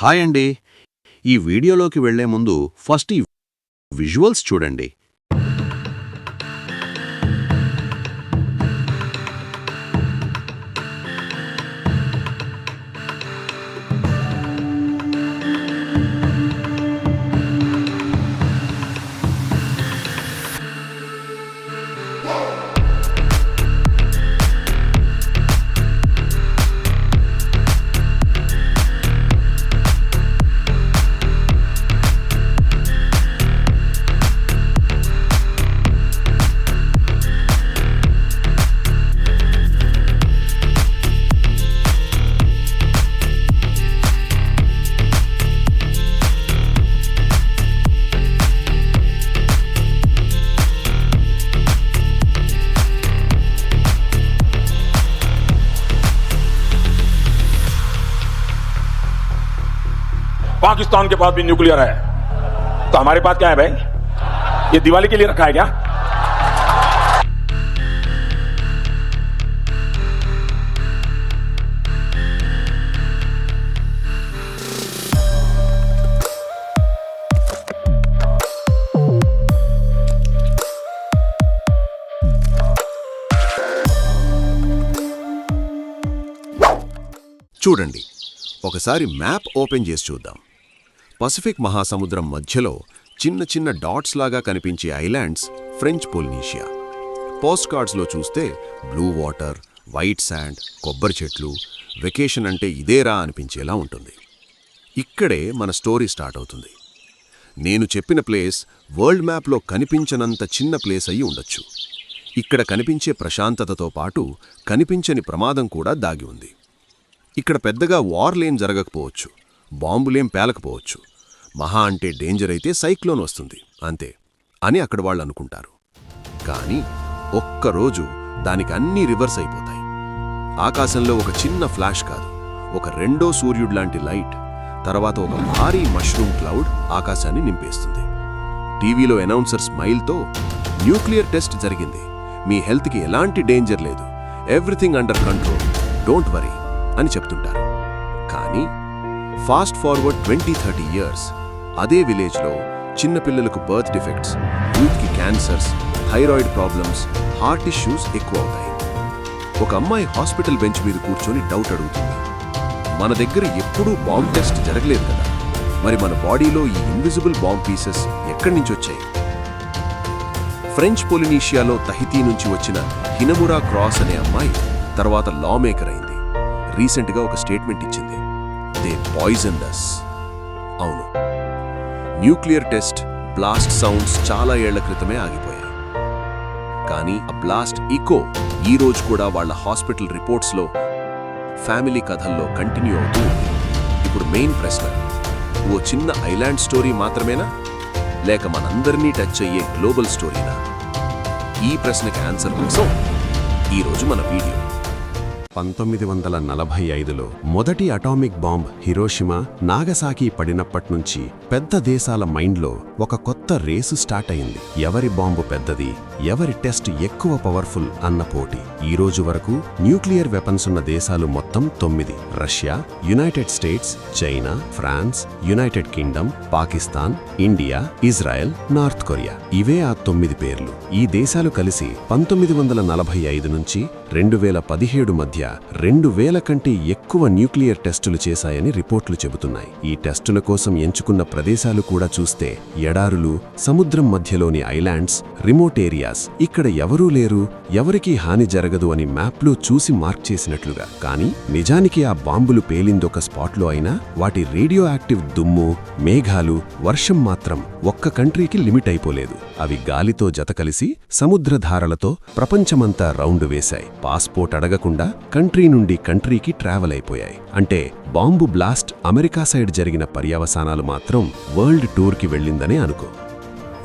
Hi అండి. ఈ వీడియోలోకి వెళ్ళే ముందు ఫస్ట్ ఈ విజువల్స్ చూడండి. पाकिस्तान के पास भी न्यूक्लियर है तो हमारे पास क्या है भाई ये दिवाली के लिए रखा है क्या చూడండి ఒకసారి మ్యాప్ ఓపెన్ చేసి చూద్దాం పసిఫిక్ మహాసముద్రం మధ్యలో చిన్న చిన్న డాట్స్ లాగా కనిపించే ఐలాండ్స్ ఫ్రెంచ్ పొలినీషియా. పోస్ట్ కార్డ్స్లో చూస్తే బ్లూ వాటర్ వైట్ శాండ్ కొబ్బరి చెట్లు వెకేషన్ అంటే ఇదేరా అనిపించేలా ఉంటుంది. ఇక్కడే మన స్టోరీ స్టార్ట్ అవుతుంది. నేను చెప్పిన ప్లేస్ వరల్డ్ మ్యాప్లో కనిపించనంత చిన్న ప్లేస్ అయి ఉండొచ్చు. ఇక్కడ కనిపించే ప్రశాంతతతో పాటు కనిపించని ప్రమాదం కూడా దాగి ఉంది. ఇక్కడ పెద్దగా వార్లేం జరగకపోవచ్చు. బాంబులేం పేలకపోవచ్చు. మహా అంటే డేంజర్ అయితే సైక్లోన్ వస్తుంది. అంతే. అని అక్కడ వాళ్ళు అనుకుంటారు. కానీ ఒక్కరోజు దానికి అన్నీ రివర్స్ అయిపోతాయి. ఆకాశంలో ఒక చిన్న ఫ్లాష్ కాదు. ఒక రెండో సూర్యుడ్లాంటి లైట్ తర్వాత ఒక భారీ మష్రూమ్ క్లౌడ్ ఆకాశాన్ని నింపేస్తుంది. టీవీలో అనౌన్సర్ స్మైల్తో న్యూక్లియర్ టెస్ట్ జరిగింది. మీ హెల్త్కి ఎలాంటి డేంజర్ లేదు. Everything under control. Don't worry అని చెప్తుంటారు. కానీ fast forward twenty thirty years అదే విలేజ్లో చిన్నపిల్లలకు బర్త్ డిఫెక్ట్స్ యూత్కి cancers thyroid problems heart issues ఎక్కువ అవుతాయి ఒక అమ్మాయి హాస్పిటల్ బెంచ్ మీద కూర్చొని డౌట్ అడుగుతుంది. మన దగ్గర ఎప్పుడూ బాంబ్ టెస్ట్ జరగలేదు కదా. మరి మన బాడీలో ఈ ఇన్విజిబుల్ బాంబ్ పీసెస్ ఎక్కడి నుంచి వచ్చాయి? ఫ్రెంచ్ పొలినీషియాలో తహితీ నుంచి వచ్చిన హినమురా క్రాస్ అనే అమ్మాయి తర్వాత లా మేకర్ అయింది రీసెంట్గా ఒక స్టేట్మెంట్ ఇచ్చింది. పాయిజన్లెస్ పాయిజన్ అవును. న్యూక్లియర్ టెస్ట్ బ్లాస్ట్ సౌండ్స్ చాలా ఏళ్ళ క్రితమే ఆగిపోయాయి. కానీ ఆ బ్లాస్ట్ ఇకో ఈ రోజు కూడా వాళ్ళ హాస్పిటల్ రిపోర్ట్స్లో ఫ్యామిలీ కథల్లో కంటిన్యూ అవుతూ ఉంది. ఇప్పుడు మెయిన్ ప్రశ్న. ఓ చిన్న ఐలాండ్ స్టోరీ మాత్రమేనా? లేక మనందరినీ టచ్ అయ్యే గ్లోబల్ స్టోరీనా? ఈ ప్రశ్నకి ఆన్సర్ కోసం ఈరోజు మన వీడియో. పంతొమ్మిది వందల నలభై ఐదులో మొదటి అటామిక్ బాంబ్ హిరోషిమా నాగసాకి పడినప్పట్నుంచి పెద్ద దేశాల మైండ్లో ఒక కొత్త రేసు స్టార్ట్ అయింది. ఎవరి బాంబు పెద్దది ఎవరి టెస్ట్ ఎక్కువ పవర్ఫుల్ అన్న పోటీ. ఈ రోజు వరకు న్యూక్లియర్ వెపన్స్ ఉన్న దేశాలు మొత్తం తొమ్మిది. Russia United States China France United Kingdom Pakistan India Israel North Korea. ఇవే ఆ తొమ్మిది పేర్లు. ఈ దేశాలు కలిసి పంతొమ్మిది వందల నలభై ఐదు నుంచి రెండు వేల పదిహేడు మధ్య రెండు వేల కంటే ఎక్కువ న్యూక్లియర్ టెస్టులు చేశాయని రిపోర్ట్లు చెబుతున్నాయి. ఈ టెస్టుల కోసం ఎంచుకున్న ప్రదేశాలు కూడా చూస్తే ఎడారులు సముద్రం మధ్యలోని ఐలాండ్స్ రిమోట్ ఏరియాస్. ఇక్కడ ఎవరూ లేరు ఎవరికీ హాని జరగదు అని మ్యాప్లో చూసి మార్క్ చేసినట్లుగా. కానీ నిజానికి ఆ బాంబులు పేలిందొక స్పాట్లో అయినా వాటి రేడియో యాక్టివ్ దుమ్ము మేఘాలు వర్షం మాత్రం ఒక్క కంట్రీకి లిమిట్ అయిపోలేదు. అవి గాలితో జతకలిసి సముద్రధారలతో ప్రపంచమంతా రౌండ్ వేశాయి. పాస్పోర్ట్ అడగకుండా కంట్రీ నుండి కంట్రీకి ట్రావెల్ అయిపోయాయి. అంటే బాంబు బ్లాస్ట్ అమెరికా సైడ్ జరిగిన పర్యవసానాలు మాత్రం వరల్డ్ టూర్కి వెళ్ళిందనే అనుకో.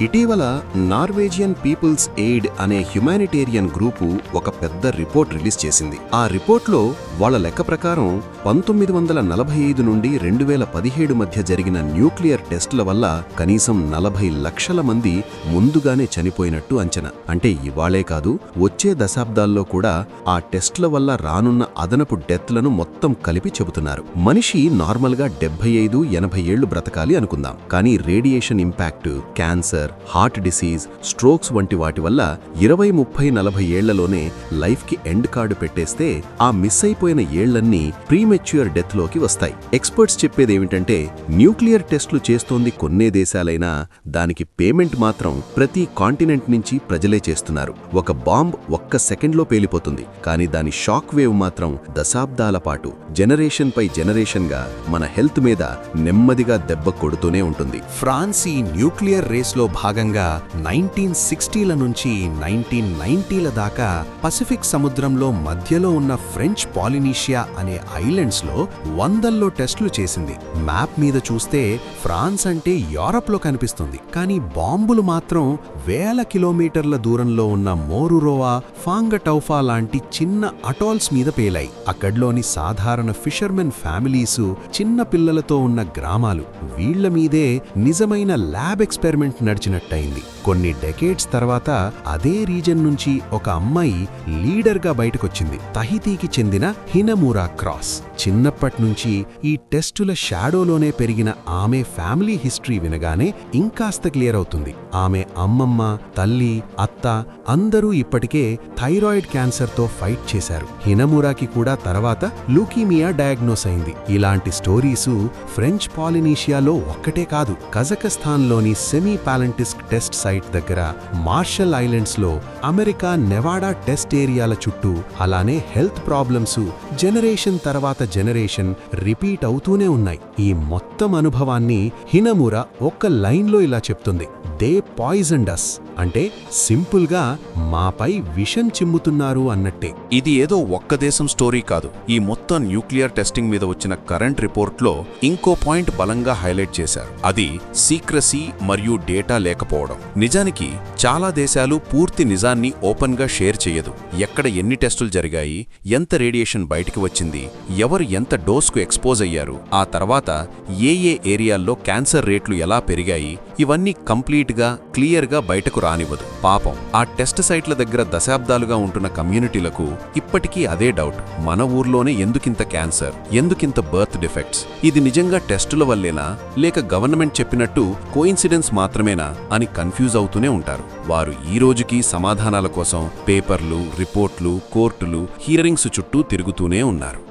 ఇటీవల నార్వేజియన్ పీపుల్స్ ఎయిడ్ అనే హ్యుమానిటేరియన్ గ్రూపు ఒక పెద్ద రిపోర్ట్ రిలీజ్ చేసింది. ఆ రిపోర్ట్లో వాళ్ళ లెక్క ప్రకారం పంతొమ్మిది వందల నలభై ఐదు నుండి రెండు వేల పదిహేడు మధ్య జరిగిన న్యూక్లియర్ టెస్టుల వల్ల కనీసం నలభై లక్షల మంది ముందుగానే చనిపోయినట్టు అంచనా. అంటే ఇవాళే కాదు వచ్చే దశాబ్దాల్లో కూడా ఆ టెస్టుల వల్ల రానున్న అదనపు డెత్లను మొత్తం కలిపి చెబుతున్నారు. మనిషి నార్మల్గా డెబ్బై ఐదు ఎనభై ఏళ్ళు బ్రతకాలి అనుకుందాం. కానీ radiation impact cancer heart disease strokes వంటి వాటి వల్ల ఇరవై ముప్పై నలభై ఏళ్ళలోనే లైఫ్కి ఎండ్ కార్డు పెట్టేస్తే ఆ మిస్ అయిపోయిన ఏళ్ళన్నీ ప్రీమెచ్యూర్ డెత్లోకి వస్తాయి. ఎక్స్పర్ట్స్ చెప్పేదేమిటంటే న్యూక్లియర్ టెస్టులు చేస్తోంది కొన్నే దేశాలైనా దానికి పేమెంట్ మాత్రం ప్రతి కాంటినెంట్ నుంచి ప్రజలే చేస్తున్నారు. ఒక బాంబ్ ఒక్క సెకండ్లో పేలిపోతుంది. కానీ దాని షాక్ వేవ్ మాత్రం దశాబ్దాల పాటు జనరేషన్ పై జనరేషన్గా మన హెల్త్ మీద నెమ్మదిగా దెబ్బ కొడుతూనే ఉంటుంది. ఫ్రాన్స్ ఈ న్యూక్లియర్ రేస్లో భాగంగా నైన్టీన్ సిక్స్టీల నుంచి నైన్టీన్ నైన్టీల దాకా పసిఫిక్ సముద్రంలో మధ్యలో ఉన్న ఫ్రెంచ్ పాలినీషియా అనే ఐలాండ్స్లో వందల్లో టెస్టులు చేసింది. మ్యాప్ మీద చూస్తే ఫ్రాన్స్ అంటే యూరప్లో కనిపిస్తుంది. కానీ బాంబులు మాత్రం వేల కిలోమీటర్ల దూరంలో ఉన్న మోరురోవా ఫాంగటౌఫా లాంటి చిన్న అటాల్స్ మీద పేలాయి. అక్కడ్లోని సాధారణ ఫిషర్మెన్ ఫ్యామిలీసు చిన్న పిల్లలతో ఉన్న గ్రామాలు. వీళ్ళ మీదే నిజమైన ల్యాబ్ ఎక్స్పెరిమెంట్ వచ్చినట్టయింది. కొన్ని డెకేడ్స్ తర్వాత అదే రీజన్ నుంచి ఒక అమ్మాయి లీడర్గా బయటకొచ్చింది. తహితీకి చెందిన హినమూరా క్రాస్. చిన్నప్పట్నుంచి ఈ టెస్టుల షాడోలోనే పెరిగిన ఆమె ఫ్యామిలీ హిస్టరీ వినగానే ఇంకాస్త క్లియర్ అవుతుంది. ఆమె అమ్మమ్మ తల్లి అత్త అందరూ ఇప్పటికే థైరాయిడ్ క్యాన్సర్తో ఫైట్ చేశారు. హినమురాకి కూడా తర్వాత లూకీమియా డయాగ్నోస్ అయింది. ఇలాంటి స్టోరీసు ఫ్రెంచ్ పాలినీషియాలో ఒక్కటే కాదు కజకస్థాన్లోని సెమీ ప్యాలంటిస్క్ టెస్ట్ సైట్ దగ్గర మార్షల్ ఐలాండ్స్లో అమెరికా నెవాడా టెస్ట్ ఏరియాల చుట్టూ అలానే హెల్త్ ప్రాబ్లమ్స్ జనరేషన్ తర్వాత జనరేషన్ రిపీట్ అవుతూనే ఉన్నాయి. ఈ మొత్తం అనుభవాన్ని హినమురా ఒక్క లైన్లో ఇలా చెప్తుంది. దే పాయిజన్ అస్ అంటే సింపుల్గా మాపై విషం చిమ్ముతున్నారు అన్నట్టే. ఇది ఏదో ఒక్క దేశం స్టోరీ కాదు. ఈ మొత్తం న్యూక్లియర్ టెస్టింగ్ మీద వచ్చిన కరెంట్ రిపోర్ట్లో ఇంకో పాయింట్ బలంగా హైలైట్ చేశారు. అది సీక్రసీ మరియు డేటా లేకపోవడం. నిజానికి చాలా దేశాలు పూర్తి నిజాన్ని ఓపెన్గా షేర్ చేయదు. ఎక్కడ ఎన్ని టెస్టులు జరిగాయి ఎంత రేడియేషన్ బయటికి వచ్చింది ఎవరు ఎంత డోస్కు ఎక్స్పోజ్ అయ్యారు ఆ తర్వాత ఏ ఏ ఏరియాల్లో క్యాన్సర్ రేట్లు ఎలా పెరిగాయి ఇవన్నీ కంప్లీట్గా క్లియర్గా బయటకు రానివ్వదు. పాపం ఆ టెస్ట్ సైట్ల దగ్గర దశాబ్దాలుగా ఉంటున్న కమ్యూనిటీలకు ఇప్పటికీ అదే డౌట్. మన ఊర్లోనే ఎందుకింత క్యాన్సర్ ఎందుకింత బర్త్ డిఫెక్ట్స్? ఇది నిజంగా టెస్టుల వల్లేనా? లేక గవర్నమెంట్ చెప్పినట్టు కోయిన్సిడెన్స్ మాత్రమేనా? అని కన్ఫ్యూజ్ అవుతూనే ఉంటారు. వారు ఈ రోజుకి సమాధానాల కోసం పేపర్లు రిపోర్ట్లు కోర్టులు హియరింగ్స్ చుట్టూ తిరుగుతూనే ఉన్నారు.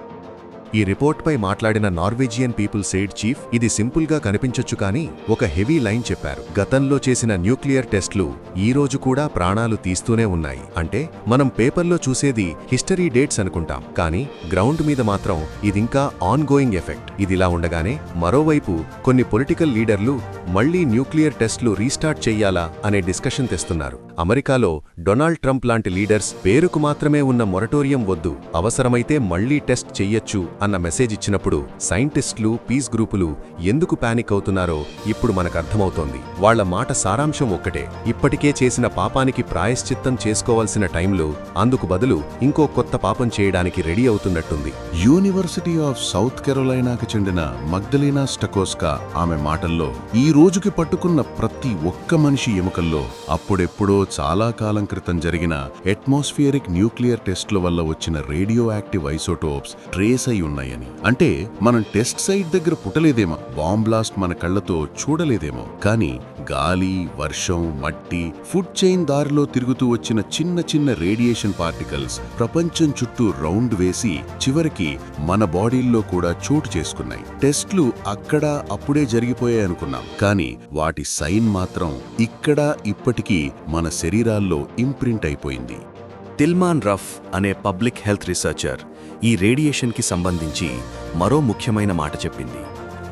ఈ రిపోర్ట్పై మాట్లాడిన నార్వేజియన్ పీపుల్స్ సేడ్ చీఫ్ ఇది సింపుల్గా కనిపించొచ్చు కానీ ఒక హెవీ లైన్ చెప్పారు. గతంలో చేసిన న్యూక్లియర్ టెస్ట్లు ఈ రోజు కూడా ప్రాణాలు తీస్తూనే ఉన్నాయి. అంటే మనం పేపర్లో చూసేది హిస్టరీ డేట్స్ అనుకుంటాం. కానీ గ్రౌండ్ మీద మాత్రం ఇదింకా ఆన్ గోయింగ్ ఎఫెక్ట్. ఇదిలా ఉండగానే మరోవైపు కొన్ని పొలిటికల్ లీడర్లు మళ్ళీ న్యూక్లియర్ టెస్ట్లు రీస్టార్ట్ చెయ్యాలా అనే డిస్కషన్ తెస్తున్నారు. అమెరికాలో డొనాల్డ్ ట్రంప్ లాంటి లీడర్స్ పేరుకు మాత్రమే ఉన్న మొరటోరియం వద్దు అవసరమైతే మళ్ళీ టెస్ట్ చెయ్యొచ్చు అన్న మెసేజ్ ఇచ్చినప్పుడు సైంటిస్టులు పీస్ గ్రూపులు ఎందుకు పానిక్ అవుతున్నారో ఇప్పుడు మనకు అర్థమవుతోంది. వాళ్ళ మాట సారాంశం ఒక్కటే ఇప్పటికే చేసిన పాపానికి ప్రాయశ్చిత్తం చేసుకోవాల్సిన టైంలో అందుకు బదులు ఇంకో కొత్త పాపం చేయడానికి రెడీ అవుతున్నట్టుంది. యూనివర్సిటీ ఆఫ్ సౌత్ కెరోలైనాకు చెందిన మగ్దలీనా స్టకోస్కా ఆమె మాటల్లో ఈ రోజుకి పట్టుకున్న ప్రతి ఒక్క మనిషి ఎముకల్లో అప్పుడెప్పుడో చాలా కాలం క్రితం జరిగిన అట్మాస్ఫియరిక్ న్యూక్లియర్ టెస్ట్ల వల్ల వచ్చిన రేడియో యాక్టివ్ ఐసోటోప్స్ ట్రేస్ అయి ఉన్నాయని. అంటే మనం టెస్ట్ సైట్ దగ్గర పుట్టలేదేమో బాంబ్లాస్ట్ మన కళ్ళతో చూడలేదేమో. కానీ గాలి వర్షం మట్టి ఫుడ్ చైన్ దారిలో తిరుగుతూ వచ్చిన చిన్న చిన్న రేడియేషన్ పార్టికల్స్ ప్రపంచం చుట్టూ రౌండ్ వేసి చివరికి మన బాడీల్లో కూడా చోటు చేసుకున్నాయి. టెస్ట్లు అక్కడ అప్పుడే జరిగిపోయాయి అనుకున్నాం కానీ వాటి సైన్ మాత్రం ఇక్కడ ఇప్పటికీ మన శరీరాల్లో ఇంప్రింట్ అయిపోయింది. తిల్మాన్ రఫ్ అనే పబ్లిక్ హెల్త్ రీసెర్చర్ ఈ రేడియేషన్కి సంబంధించి మరో ముఖ్యమైన మాట చెప్పింది.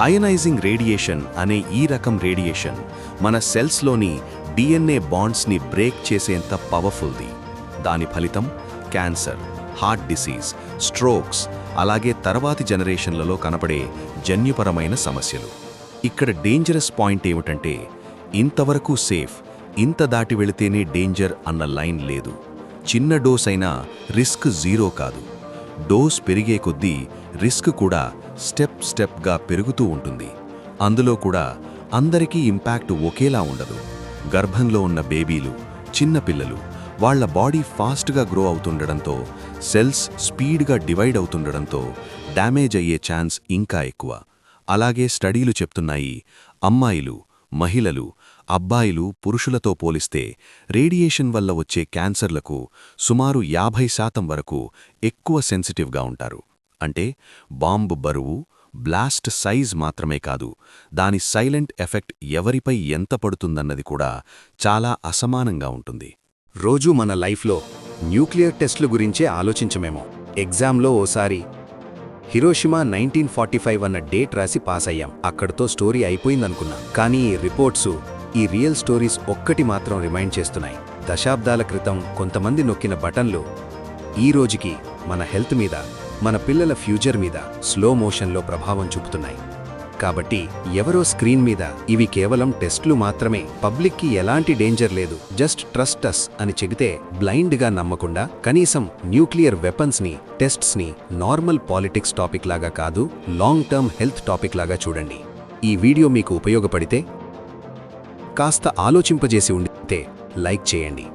అయనైజింగ్ రేడియేషన్ అనే ఈ రకం రేడియేషన్ మన సెల్స్లోని డిఎన్ఏ బాండ్స్ని బ్రేక్ చేసేంత పవర్ఫుల్ది. దాని ఫలితం క్యాన్సర్ హార్ట్ డిసీజ్ స్ట్రోక్స్ అలాగే తర్వాతి జనరేషన్లలో కనపడే జన్యుపరమైన సమస్యలు. ఇక్కడ డేంజరస్ పాయింట్ ఏమిటంటే ఇంతవరకు సేఫ్ ఇంత దాటి వెళితేనే డేంజర్ అన్న లైన్ లేదు. చిన్న డోస్ అయినా రిస్క్ జీరో కాదు. డోస్ పెరిగే కొద్దీ రిస్క్ కూడా స్టెప్ స్టెప్గా పెరుగుతూ ఉంటుంది. అందులో కూడా అందరికీ ఇంపాక్ట్ ఒకేలా ఉండదు. గర్భంలో ఉన్న బేబీలు చిన్నపిల్లలు వాళ్ళ బాడీ ఫాస్ట్గా గ్రో అవుతుండడంతో సెల్స్ స్పీడ్గా డివైడ్ అవుతుండడంతో డ్యామేజ్ అయ్యే ఛాన్స్ ఇంకా ఎక్కువ. అలాగే స్టడీలు చెప్తున్నాయి. అమ్మాయిలు మహిళలు అబ్బాయిలు పురుషులతో పోలిస్తే రేడియేషన్ వల్ల వచ్చే క్యాన్సర్లకు సుమారు యాభై శాతం వరకు ఎక్కువ సెన్సిటివ్గా ఉంటారు. అంటే బాంబు బరువు బ్లాస్ట్ సైజ్ మాత్రమే కాదు దాని సైలెంట్ ఎఫెక్ట్ ఎవరిపై ఎంత పడుతుందన్నది కూడా చాలా అసమానంగా ఉంటుంది. రోజూ మన లైఫ్లో న్యూక్లియర్ టెస్ట్ల గురించే ఆలోచించమేమో. ఎగ్జామ్లో ఓసారి హిరోషిమా నైన్టీన్ ఫార్టీ ఫైవ్ అన్న డేట్ రాసి పాస్ అయ్యాం అక్కడితో స్టోరీ అయిపోయిందనుకున్నా. కానీ ఈ రిపోర్ట్సు ఈ రియల్ స్టోరీస్ ఒక్కటి మాత్రం రిమైండ్ చేస్తున్నాయి. దశాబ్దాల క్రితం కొంతమంది నొక్కిన బటన్లు ఈ రోజుకి మన హెల్త్ మీద మన పిల్లల ఫ్యూచర్ మీద స్లో మోషన్లో ప్రభావం చూపుతున్నాయి. కాబట్టి ఎవరో స్క్రీన్ మీద ఇవి కేవలం టెస్ట్లు మాత్రమే. పబ్లిక్కి ఎలాంటి డేంజర్ లేదు. జస్ట్ ట్రస్ట్ అస్ అని చెబితే బ్లైండ్గా నమ్మకుండా కనీసం న్యూక్లియర్ వెపన్స్ని టెస్ట్స్ని నార్మల్ పాలిటిక్స్ టాపిక్ లాగా కాదు లాంగ్ టర్మ్ హెల్త్ టాపిక్ లాగా చూడండి. ఈ వీడియో మీకు ఉపయోగపడితే కాస్త ఆలోచింపజేసి ఉండితే లైక్ చేయండి.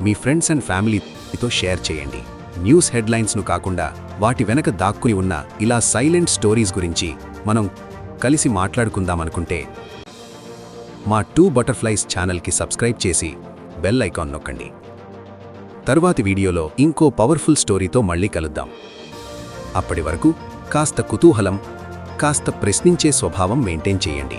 మీ ఫ్రెండ్స్ అండ్ ఫ్యామిలీతో షేర్ చేయండి. న్యూస్ హెడ్లైన్స్ను కాకుండా వాటి వెనక దాక్కుని ఉన్న ఇలా సైలెంట్ స్టోరీస్ గురించి మనం కలిసి మాట్లాడుకుందామనుకుంటే మా టూ బటర్ఫ్లైస్ ఛానల్కి సబ్స్క్రైబ్ చేసి బెల్ ఐకాన్ నొక్కండి. తరువాతి వీడియోలో ఇంకో పవర్ఫుల్ స్టోరీతో మళ్ళీ కలుద్దాం. అప్పటి వరకు కాస్త కుతూహలం కాస్త ప్రశ్నించే స్వభావం మెయింటైన్ చేయండి.